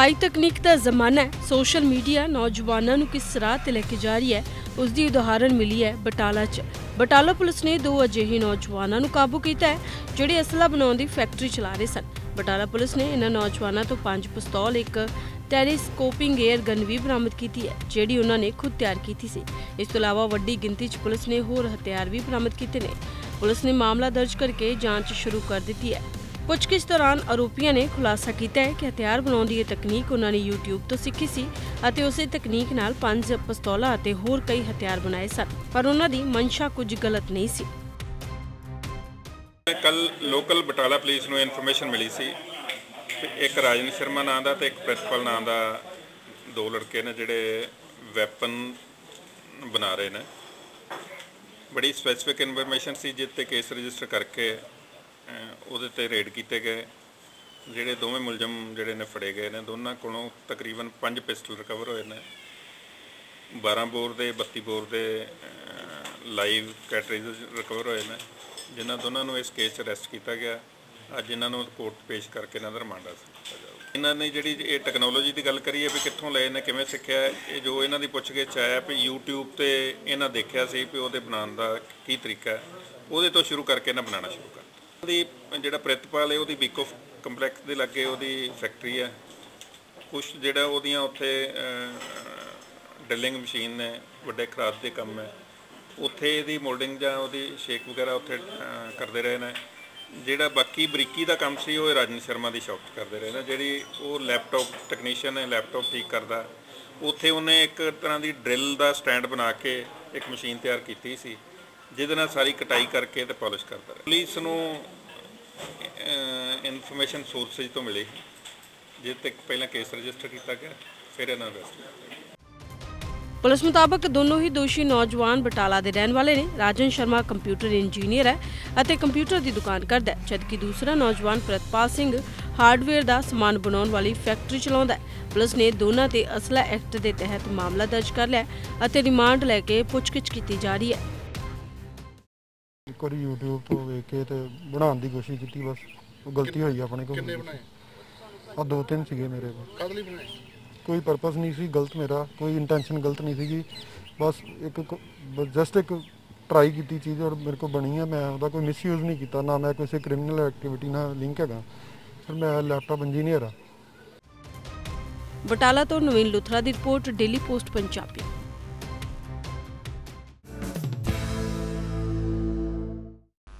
High ਤਕਨੀਕ ਦਾ ਜ਼ਮਾਨਾ ਹੈ। ਸੋਸ਼ਲ ਮੀਡੀਆ ਨੌਜਵਾਨਾਂ ਨੂੰ ਕਿਸ ਰਾਹ ਤੇ ਲੈ ਕੇ ਜਾ ਰਹੀ ਹੈ ਉਸ ਦੀ ਉਦਾਹਰਣ ਮਿਲੀ ਹੈ ਬਟਾਲਾ 'ਚ। ਬਟਾਲਾ ਪੁਲਿਸ ਨੇ ਦੋ ਅਜਿਹੇ ਨੌਜਵਾਨਾਂ ਨੂੰ ਕਾਬੂ ਕੀਤਾ ਹੈ, ਜਿਹੜੇ ਅਸਲਾ ਬਣਾਉਣ ਦੀ ਫੈਕਟਰੀ ਚਲਾ ਰਹੇ ਸਨ। ਬਟਾਲਾ ਪੁਲਿਸ ਨੇ ਇਹਨਾਂ ਨੌਜਵਾਨਾਂ ਤੋਂ ਪੰਜ ਪਿਸਤੌਲ, ਇੱਕ ਟੈਲੀਸਕੋਪਿੰਗ 에ਅਰ ਗਨ ਵੀ ਬਰਾਮਦ ਕੀਤੀ ਹੈ, ਜਿਹੜੀ ਉਹਨਾਂ ਨੇ ਖੁਦ ਤਿਆਰ ਕੀਤੀ ਸੀ। ਇਸ ਤੋਂ ਇਲਾਵਾ ਵੱਡੀ ਗਿਣਤੀ 'ਚ ਪੁਲਿਸ ਨੇ ਹੋਰ ਹਥਿਆਰ ਵੀ ਬਰਾਮਦ ਕੀਤੇ ਨੇ। ਪੁਲਿਸ ਨੇ ਮਾਮਲਾ ਦਰਜ ਕਰਕੇ ਜਾਂਚ ਸ਼ੁਰੂ ਕਰ ਦਿੱਤੀ ਹੈ। ਪੁੱਛਗਿੱਛ ਦੌਰਾਨ ਆਰੋਪੀਆਂ ਨੇ ਖੁਲਾਸਾ ਕੀਤਾ ਹੈ ਕਿ ਹਥਿਆਰ ਬਣਾਉਣ ਦੀ ਇਹ ਤਕਨੀਕ ਉਹਨਾਂ ਨੇ YouTube ਤੋਂ ਸਿੱਖੀ ਸੀ ਅਤੇ ਉਸੇ ਤਕਨੀਕ ਨਾਲ ਪੰਜ ਪਿਸਤੌਲਾਂ ਅਤੇ ਹੋਰ ਕਈ ਹਥਿਆਰ ਬਣਾਏ ਸਨ, ਪਰ ਉਹਨਾਂ ਦੀ ਮਨਸ਼ਾ ਕੁਝ ਗਲਤ ਨਹੀਂ ਸੀ। ਕੱਲ ਲੋਕਲ ਬਟਾਲਾ ਪੁਲਿਸ ਨੂੰ ਇਨਫੋਰਮੇਸ਼ਨ ਮਿਲੀ ਸੀ ਇੱਕ ਰਾਜਨ ਸ਼ਰਮਾ ਨਾਂ ਦਾ ਤੇ ਇੱਕ ਪ੍ਰਿੰਸੀਪਲ ਨਾਂ ਦਾ ਦੋ ਲੜਕੇ ਨੇ ਜਿਹੜੇ ਵੈਪਨ ਬਣਾ ਰਹੇ ਨੇ। ਬੜੀ ਸਪੈਸੀਫਿਕ ਇਨਫੋਰਮੇਸ਼ਨ ਸੀ ਜਿਸ ਕੇਸ ਰਜਿਸਟਰ ਕਰਕੇ ਉਹਦੇ ਤੇ ਰੇਡ ਕੀਤੇ ਗਏ, ਜਿਹੜੇ ਦੋਵੇਂ ਮੁਲਜ਼ਮ ਜਿਹੜੇ ਨੇ ਫੜੇ ਗਏ ਨੇ, ਦੋਨਾਂ ਕੋਲੋਂ ਤਕਰੀਬਨ 5 ਪਿਸਟਲ ਰਿਕਵਰ ਹੋਏ ਨੇ। 12 ਬੋਰ ਦੇ 32 ਬੋਰ ਦੇ ਲਾਈਵ ਕੈਟਰੇਜ ਰਿਕਵਰ ਹੋਏ ਨੇ, ਜਿਨ੍ਹਾਂ ਦੋਨਾਂ ਨੂੰ ਇਸ ਕੇਸ 'ਚ ਅਰੈਸਟ ਕੀਤਾ ਗਿਆ। ਅੱਜ ਇਹਨਾਂ ਨੂੰ ਕੋਰਟ ਪੇਸ਼ ਕਰਕੇ ਇਹਨਾਂ ਦਾ ਰਿਮਾਂਡ ਹਾਸਲ ਕੀਤਾ ਜਾਊਗਾ। ਇਹਨਾਂ ਨੇ ਜਿਹੜੀ ਇਹ ਟੈਕਨੋਲੋਜੀ ਦੀ ਗੱਲ ਕਰੀਏ ਵੀ ਕਿੱਥੋਂ ਲਏ ਨੇ, ਕਿਵੇਂ ਸਿੱਖਿਆ, ਇਹ ਜੋ ਇਹਨਾਂ ਦੀ ਪੁੱਛਗਿੱਛ ਆਇਆ ਵੀ YouTube ਤੇ ਇਹਨਾਂ ਦੇਖਿਆ ਸੀ ਵੀ ਉਹਦੇ ਬਣਾਉਣ ਦਾ ਕੀ ਤਰੀਕਾ ਹੈ, ਉਹਦੇ ਤੋਂ ਸ਼ੁਰੂ ਕਰਕੇ ਇਹਨਾਂ ਬਣਾਉਣਾ ਸ਼ੁਰੂ ਕਰ ਉਹਦੀ ਜਿਹੜਾ ਪ੍ਰਿਤਪਾਲ ਹੈ, ਉਹਦੀ ਬੀਕੋ ਕੰਪਲੈਕਸ ਦੇ ਲਾਗੇ ਉਹਦੀ ਫੈਕਟਰੀ ਹੈ। ਕੁਝ ਜਿਹੜਾ ਉਹਦੀਆਂ ਉੱਥੇ ਡਰਿਲਿੰਗ ਮਸ਼ੀਨ ਨੇ, ਵੱਡੇ ਖਰਾਦ ਦੇ ਕੰਮ ਹੈ। ਉੱਥੇ ਇਹਦੀ ਮੋਲਡਿੰਗ ਜਾਂ ਉਹਦੀ ਸ਼ੇਕ ਵਗੈਰਾ ਉੱਥੇ ਕਰਦੇ ਰਹੇ ਨੇ। ਜਿਹੜਾ ਬਾਕੀ ਬਰੀਕੀ ਦਾ ਕੰਮ ਸੀ, ਉਹ ਰਾਜਨ ਸ਼ਰਮਾ ਦੀ ਸ਼ੌਪ 'ਚ ਕਰਦੇ ਰਹੇ ਨੇ। ਜਿਹੜੀ ਉਹ ਲੈਪਟਾਪ ਟੈਕਨੀਸ਼ੀਅਨ ਹੈ ਲੈਪਟਾਪ ਠੀਕ ਕਰਦਾ। ਉੱਥੇ ਉਹਨੇ ਇੱਕ ਤਰ੍ਹਾਂ ਦੀ ਡਰਿਲ ਦਾ ਸਟੈਂਡ ਬਣਾ ਕੇ ਇੱਕ ਮਸ਼ੀਨ ਤਿਆਰ ਕੀਤੀ ਸੀ। ਜਿਹਦੇ ਨਾਲ ਸਾਰੀ ਕਟਾਈ ਕਰਕੇ ਤੇ ਪਾਲਿਸ਼ ਕਰਦਾ ਰਿਹਾ। ਪੁਲਿਸ ਨੂੰ ਇਨਫੋਰਮੇਸ਼ਨ ਸੋਰਸੇਜ ਤੋਂ ਮਿਲੀ ਜਿਸ ਤੇ ਪਹਿਲਾਂ ਕੇਸ ਰਜਿਸਟਰ ਕੀਤਾ ਗਿਆ, ਫਿਰ ਇਹਨਾਂ ਨੂੰ ਪੁਲਿਸ ਮੁਤਾਬਕ ਦੋਨੋਂ ਹੀ ਦੋਸ਼ੀ ਨੌਜਵਾਨ ਬਟਾਲਾ ਦੇ ਰਹਿਣ ਵਾਲੇ ਨੇ। ਰਾਜਨ ਸ਼ਰਮਾ ਕੰਪਿਊਟਰ ਇੰਜੀਨੀਅਰ ਹੈ ਅਤੇ ਕੰਪਿਊਟਰ ਦੀ ਦੁਕਾਨ ਕਰਦਾ ਹੈ, ਜਦਕਿ ਦੂਸਰਾ ਨੌਜਵਾਨ ਪ੍ਰਤਪਾਲ ਸਿੰਘ ਹਾਰਡਵੇਅਰ ਦਾ ਸਮਾਨ ਬਣਾਉਣ ਵਾਲੀ ਫੈਕਟਰੀ ਚਲਾਉਂਦਾ ਹੈ। ਪੁਲਿਸ ਨੇ ਦੋਨਾਂ ਤੇ ਅਸਲਾ ਐਕਟ ਦੇ ਤਹਿਤ ਮਾਮਲਾ ਦਰਜ ਕਰ ਲਿਆ ਅਤੇ ਰਿਮਾਂਡ ਲੈ ਕੇ ਪੁੱਛਗਿੱਛ ਕੀਤੀ ਜਾ ਰਹੀ ਹੈ। ਇੱਕ ਵਾਰੀ YouTube ਤੋਂ ਵੇਖ ਕੇ ਤੇ ਬਣਾਉਣ ਦੀ ਕੋਸ਼ਿਸ਼ ਕੀਤੀ ਬਸ ਉਹ ਗਲਤੀ ਹੋਈ ਆਪਣੇ ਕੋਲ। ਕਿੰਨੇ ਬਣਾਏ? ਆ ਦੋ ਤਿੰਨ ਸੀਗੇ ਮੇਰੇ ਕੋਲ। ਕਦ ਲਈ ਬਣਾਏ? ਕੋਈ ਪਰਪਸ ਨਹੀਂ ਸੀ ਗਲਤ ਮੇਰਾ ਕੋਈ ਇੰਟੈਂਸ਼ਨ ਗਲਤ ਨਹੀਂ ਸੀਗੀ। ਬਸ ਇੱਕ ਜਸਟ ਇੱਕ ਟਰਾਈ ਕੀਤੀ ਚੀਜ਼ ਔਰ ਮੇਰੇ ਕੋਲ ਬਣੀ ਹੈ ਮੈਂ ਉਹਦਾ ਕੋਈ ਮਿਸਯੂਜ਼ ਨਹੀਂ ਕੀਤਾ ਨਾ ਮੈਂ ਕਿਸੇ ਕ੍ਰਿਮੀਨਲ ਐਕਟੀਵਿਟੀ ਨਾਲ ਲਿੰਕ ਹੈਗਾ। ਸਰ ਮੈਂ ਲੈਪਟਾਪ ਇੰਜੀਨੀਅਰ ਆ। ਬਟਾਲਾ ਤੋਂ ਨਵੀਨ ਲੁਥਰਾ ਦੀ ਰਿਪੋਰਟ ਡੇਲੀ ਪੋਸਟ ਪੰਜਾਬੀ